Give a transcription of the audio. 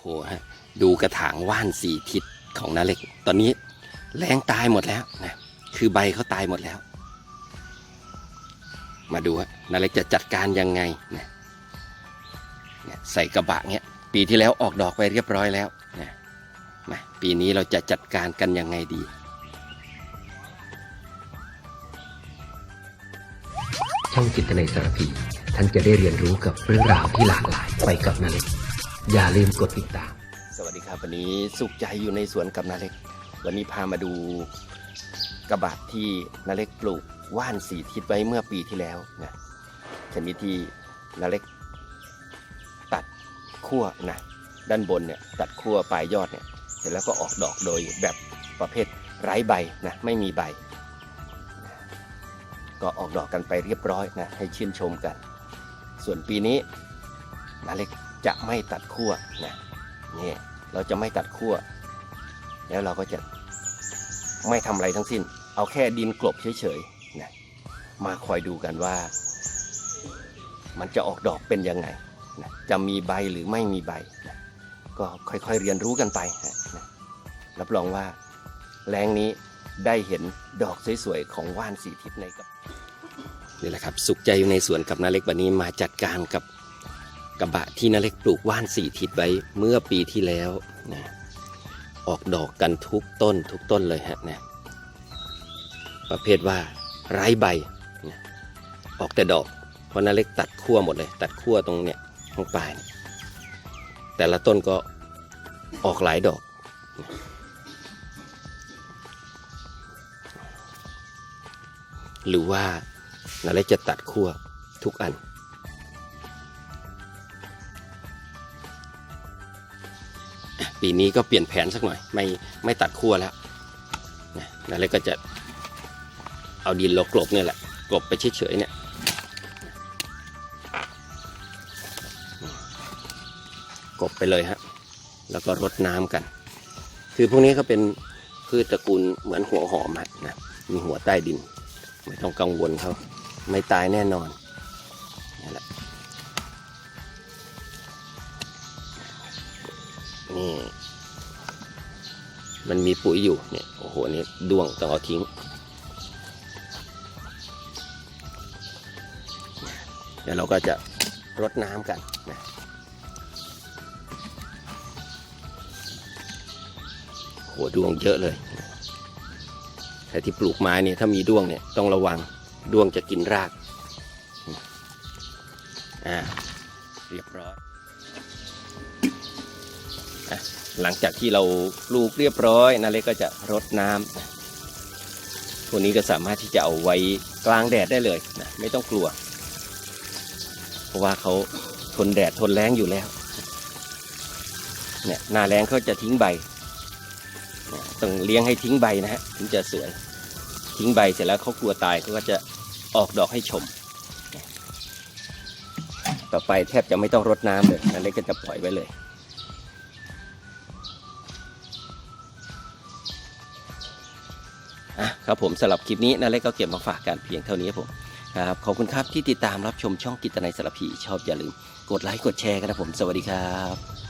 โหฮะดูกระถางว่านสี่ทิศของนาเล็ก ตอนนี้แรงตายหมดแล้วนะคือใบเขาตายหมดแล้ว มาดูฮะนาเล็กจะจัดการยังไงนะใส่กระบะเนี้ยปีที่แล้วออกดอกไปเรียบร้อยแล้วนะมาปีนี้เราจะจัดการกันยังไงดีช่องจิตในสารพี ท่านจะได้เรียนรู้กับเรื่องราวที่หลากหลายไปกับนาเล็ก อย่าลืมกดติดตาม สวัสดีครับวันนี้สุขใจอยู่ในสวนกับนาเล็ก วันนี้พามาดูกระบะที่นาเล็กปลูกว่านสีทิศไว้เมื่อปีที่แล้วนะชนิดที่นาเล็กตัดขั้วนะด้านบนเนี่ยตัดขั้วปลายยอดเนี่ยเสร็จแล้วก็ออกดอกโดยแบบประเภทไร้ใบนะไม่มีใบ ก็ออกดอกกันไปเรียบร้อยนะให้ชื่นชมกัน ส่วนปีนี้นาเล็ก จะไม่ตัดขั้วนะนี่เราจะไม่ตัดขั้ว แล้วเราก็จะไม่ทำอะไรทั้งสิ้น เอาแค่ดินกลบเฉยๆนะมาคอยดูกันว่า มันจะออกดอกเป็นยังไงนะจะมีใบหรือไม่มีใบนะก็ค่อยๆเรียนรู้กันไปนะนะรับรองว่าแรงนี้ได้เห็นดอกสวยๆของว่านสีทิศในกับนี่แหละครับ สุขใจอยู่ในสวนกับนาเล็กวันนี้มาจัดการกับ กระบะที่นาเล็กปลูกว่านสี่ทิศไว้เมื่อปีที่แล้วนะออกดอกกันทุกต้นทุกต้นเลยฮะนะประเภทว่าไร้ใบนะออกแต่ดอก เพราะนาเล็กตัดขั้วหมดเลย ตัดขั้วตรงเนี้ยตรงปลายเนี่ยแต่ละต้นก็ออกหลายดอกหรือว่านาเล็กจะตัดขั้วทุกอัน ปีนี้ก็เปลี่ยนแผนสักหน่อย ไม่ไม่ตัดขั้วแล้วนะนาเล็กก็จะเอาดินลกกลบเนี่ยแหละกลบไปเฉยๆเนี่ยกบไปเลยฮะ แล้วก็รดน้ำกัน คือพวกนี้ก็เป็นพืชตระกูลเหมือนหัวหอมะนะ มีหัวใต้ดิน ไม่ต้องกังวลเขา ไม่ตายแน่นอนนี่แหละ นี่ มันมีปุ๋ยอยู่เนี่ยโอ้โหนี่ด้วงต้องเอาทิ้งเดี๋ยวเราก็จะรดน้ำกันนะโหดวงเยอะเลย แต่ที่ปลูกไม้เนี่ยถ้ามีด้วงเนี่ยต้องระวังด้วงจะกินราก อ่า เรียบร้อย อะหลังจากที่เราปลูกเรียบร้อยนาเล็กก็จะรดน้ำตัวนี้ก็สามารถที่จะเอาไว้กลางแดดได้เลยนะไม่ต้องกลัว เพราะว่าเขาทนแดดทนแรงอยู่แล้วเนี่ยหน้าแรงเขาจะทิ้งใบต้องเลี้ยงให้ทิ้งใบนะฮะถึงจะสวยทิ้งใบเสร็จแล้วเขากลัวตายเขาก็จะออกดอกให้ชม ต่อไปแทบจะไม่ต้องรดน้ำเลยนั่นเล็กก็จะปล่อยไว้เลย อะครับผมสำหรับคลิปนี้นาเล็กก็เก็บมาฝากกันเพียงเท่านี้ครับผมครับขอบคุณครับที่ติดตามรับชมช่องกิตนายสารพีชอบอย่าลืม กดไลค์กดแชร์กันนะผม สวัสดีครับ